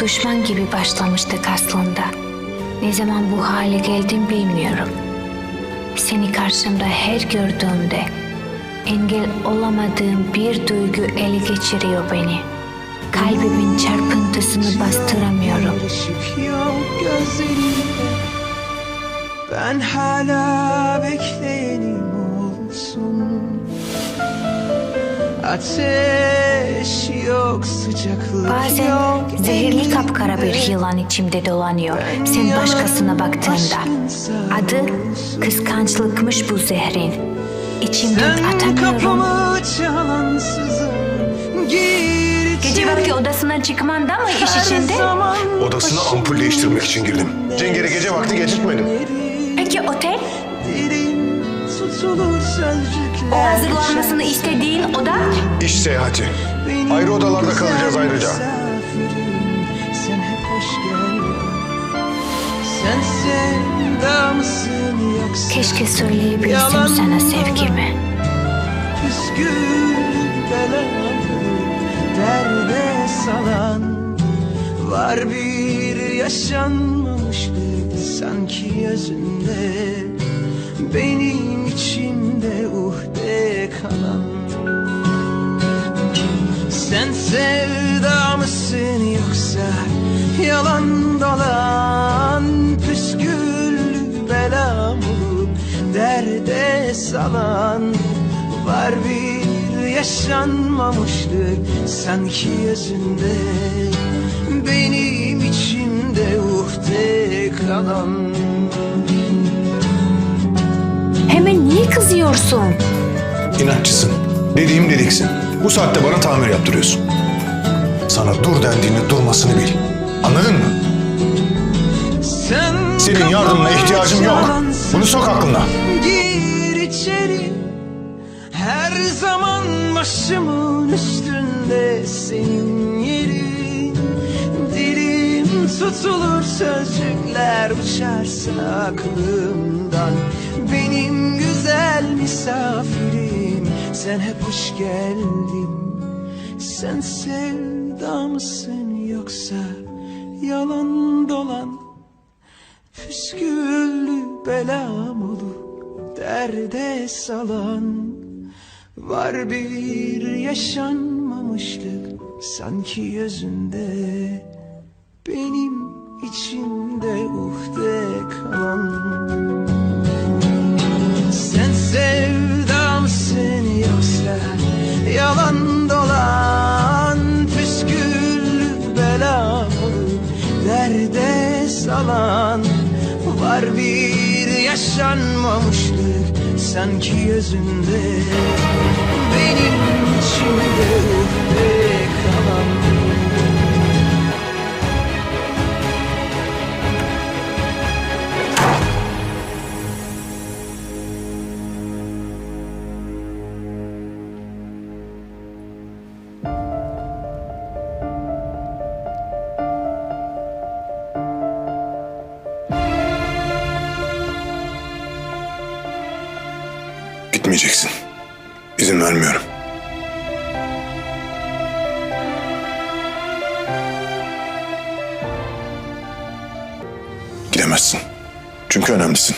Düşman gibi başlamıştık aslında. Ne zaman bu hale geldim bilmiyorum. Seni karşımda her gördüğümde engel olamadığım bir duygu ele geçiriyor beni. Kalbimin çarpıntısını bastıramıyorum. Ben hala bekleyenim olsun Ateş yok sıcaklık Bazen yok zehirli kapkara bir yılan içimde dolanıyor sen başkasına baktığında. Adı kıskançlıkmış bu zehrin. İçimden Sen atamıyorum. kapımı çalansızım Gir Gece vakti odasından çıkman da mı iş içinde? Odasına ampul değiştirmek için girdim. Cenger'i gece vakti geçirtmedim. Peki otel? O hazırlanmasını istediğin oda? İş seyahati. Benim Ayrı odalarda kalacağız ayrıca. Sen hep hoş geldin Sen sevda mısın yoksa Keşke söyleyebilsem sana sevgimi. Püskül belamı Derde salan Var bir yaşanmamışlık Sanki yüzünde mısın yoksa Yalan dolan Püsküllü belam olup Derde salan Var bir yaşanmamışlık Sanki yüzünde Benim içimde uhde kalan Hemen niye kızıyorsun? İnatçısın. Dediğim dediksin. Bu saatte bana tamir yaptırıyorsun. Sana dur dendiğinde durmasını bil. Anladın mı? Sen Senin yardımına ihtiyacım yok. Bunu sok aklına. Gir içeri Her zaman başımın üstünde senin yerin Dilim tutulur sözcükler uçarsa aklımdan Benim güzel misafirim Sen hep hoş geldin Sen sevda mısın yoksa Yalan dolan? Püsküllü belam olup derde salan? Var bir yaşanmamışlık sanki yüzünde Benim içimde Var bir yaşanmamışlık sanki yüzünde. Benim içimde Gitmeyeceksin. İzin vermiyorum. Gidemezsin. Çünkü önemlisin.